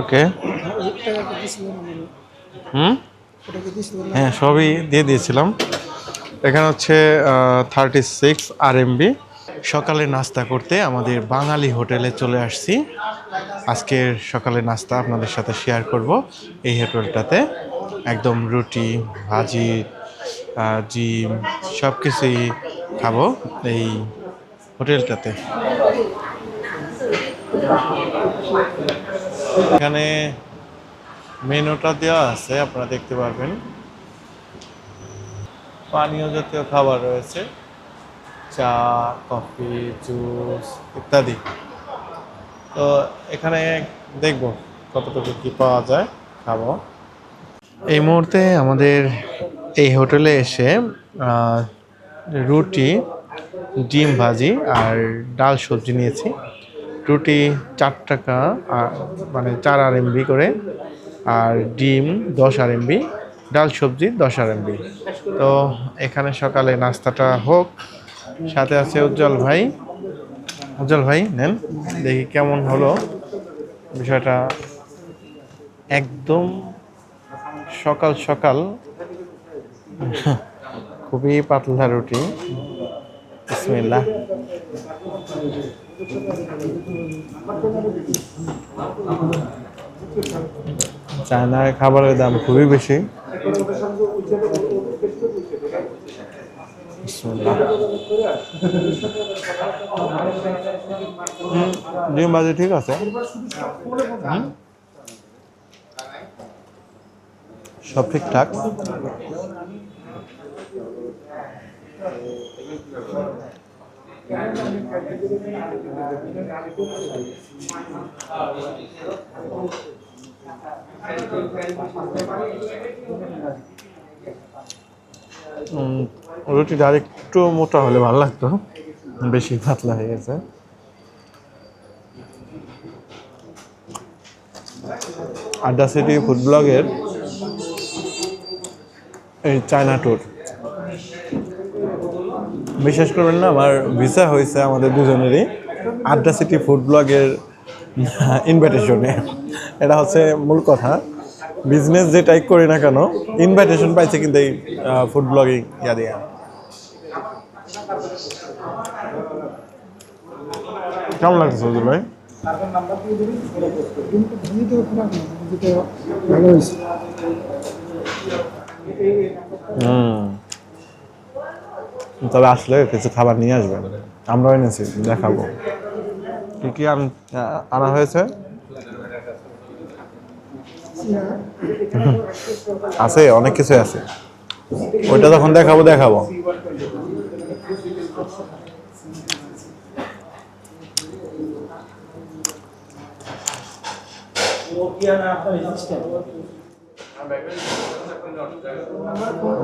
ওকে হুম দিয়েছিলেন হ্যাঁ সবই দিয়ে দিয়েছিলাম। এখানে হচ্ছে থার্টি সিক্স আর এমবি সকালে নাস্তা করতে আমাদের বাঙালি হোটেলে চলে আসছি। আজকের সকালে নাস্তা আপনাদের সাথে শেয়ার করব এই হোটেলটাতে। একদম রুটি, ভাজি ডিম সব কিছুই খাব এই হোটেলটাতে। এখানে মেনুটা দেওয়া আছে, আপনারা দেখতে পারবেন। পানীয় জাতীয় খাবার রয়েছে, চা, কফি, জুস ইত্যাদি। তো এখানে দেখব কতটুকু কি পাওয়া যায়, খাব। এই মুহূর্তে আমাদের এই হোটেলে এসে রুটি, ডিম ভাজি আর ডাল সবজি নিয়েছি। রুটি চার টাকা, আর মানে চার আর এমবি করে, আর ডিম দশ আর এমবি ডাল সবজি দশ আর এমবি তো এখানে সকালে নাস্তাটা হোক, সাথে আছে উজ্জ্বল ভাই। উজ্জ্বল ভাই, নেন, দেখি কেমন হলো বিষয়টা। একদম সকাল সকাল, খুবই পাতলা রুটি। বিসমিল্লাহ। চায়নার খাবারের দাম খুবই বেশি। ডিম ভাজি ঠিক আছে। সব ঠিকঠাক। রুটিটা আর একটু মোটা হলে ভালো লাগতো। বেশি পাতলা হয়ে গেছে। আড্ডা সিটি ফুড ব্লগের এই চায়না ট্যুর বিশ্বাস করবেন না, আমার ভিসা হয়েছে আমাদের দুজনেরই আড্ডা সিটি ফুড ব্লগের ইনভাইটেশনে এটা হচ্ছে মূল কথা। বিজনেস যেটাই করি না কেন ইনভাইটেশন পাইছে কিন্তু এই ফুড ব্লগিং ইয়া দিয়া। কেমন লাগছে সজুল ভাই? হুম। তবে আসলে কিছু খাবার নিয়ে আসবেন। আমরাও এনেছি, দেখাবো। কি কি আনা হয়েছে? আছে, অনেক কিছু আছে। ওইটা যখন দেখাবো দেখাবো।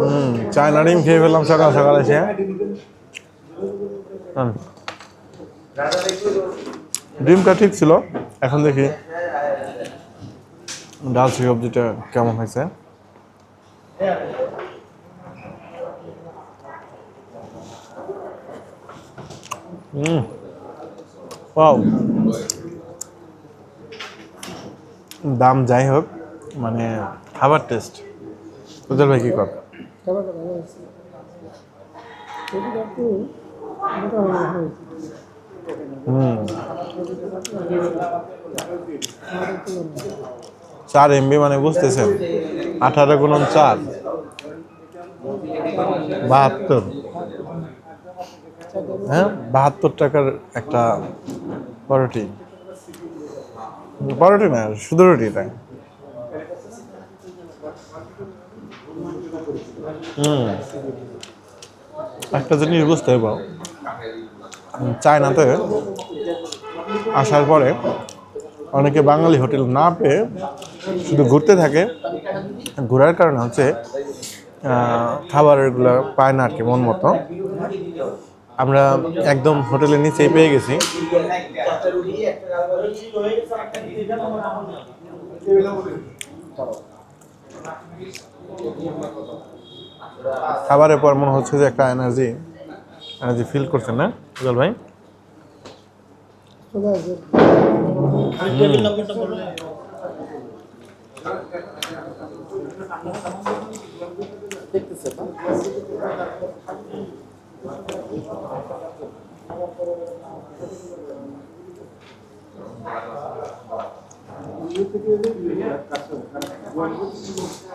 হুম চায়না ডিম খেয়ে ফেললাম সকাল সকাল এসে ডিমটা ঠিক ছিল, এখন দেখি ডাল সবজিটা কেমন হয়েছে। দাম যাই হোক মানে খাবার টেস্ট। তোদের ভাই কি খাবারটা ভালো রুটিটা হুম। চার এমবি মানে বুঝতেছেন? আঠারো গুণন চার। বাহাত্তর। হ্যাঁ? বাহাত্তর টাকার একটা পরোটি। পরোটি না শুধু রুটি তাই হুম একটা জিনিস বুঝতে হবে চায়নাতে আসার পরে অনেকে বাঙালি হোটেল না পেয়ে শুধু ঘুরতে থাকে। ঘোরার কারণে হচ্ছে খাবারগুলো পায় না আর কি মন মতো। আমরা একদম হোটেলের নিচেই পেয়ে গেছি। খাবারের পর মনে হচ্ছে যে একটা এনার্জি এনার্জি ফিল করছেন না? উজ্জ্বল ভাই?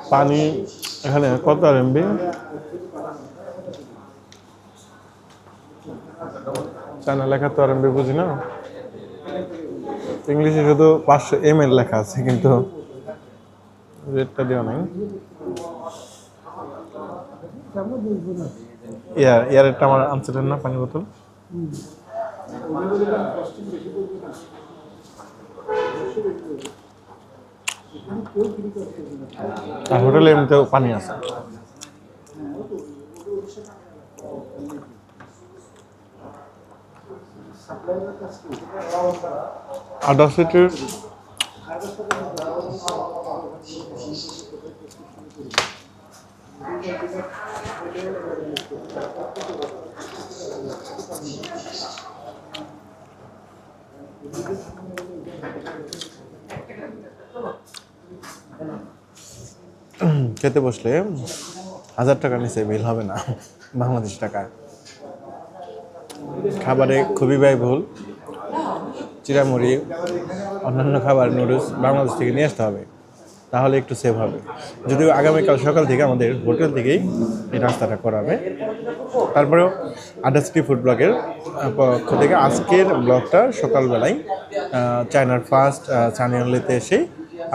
পানি এখানে কত আর এমবি চায়না লেখা তো আর এমবি বুঝি না। ইংলিশে শুধু পাঁচশো এম এল লেখা আছে, কিন্তু রেটটা দেওয়া নাই। বুঝব ইয়ার, ইয়ারেরটা আমার আনসারের না পানি বোতল। আর হোটেলে এমনিতেও পানি আছে। আডা সিটির খেতে বসলে হাজার টাকা নিচে বিল হবে না, বাংলাদেশ টাকা। খাবারে খুবই ব্যয়বহুল। চিরামুড়ি, অন্যান্য খাবার নুডলস বাংলাদেশ থেকে নিয়ে আসতে হবে। তাহলে একটু সেভ হবে। যদিও আগামীকাল সকাল থেকে আমাদের হোটেল থেকেই এই রাস্তাটা করাবে তারপরেও আড্ডা সিটি ফুড ব্লগের পক্ষ থেকে আজকের ব্লগটা সকালবেলায় চায়নার ফার্স্ট চানিয়ানলিতে এসেই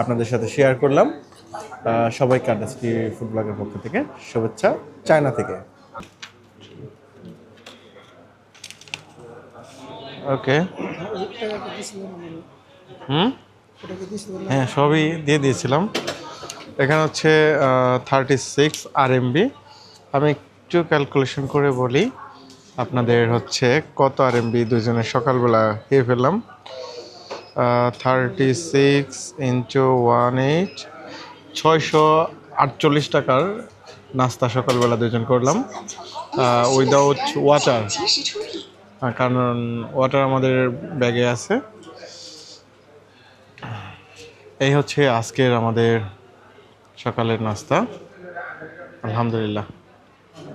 আপনাদের সাথে শেয়ার করলাম। আড্ডা সিটি ফুড ব্লগের পক্ষ থেকে শুভেচ্ছা চায়না থেকে। ওকে। হুম? হ্যাঁ সবই দিয়ে দিয়েছিলাম। এখানে হচ্ছে থার্টি সিক্স আর এমবি আমি একটু ক্যালকুলেশন করে বলি, আপনাদের হচ্ছে কত আর এমবি দুজনে সকালবেলা খেয়ে ফেললাম। Thirty six into one eight ছয়শো আটচল্লিশ টাকার নাস্তা সকালবেলা দুজন করলাম। উইদাউট ওয়াটার কারণ ওয়াটার আমাদের ব্যাগে আছে। এই হচ্ছে আজকের আমাদের সকালের নাস্তা। আলহামদুলিল্লাহ।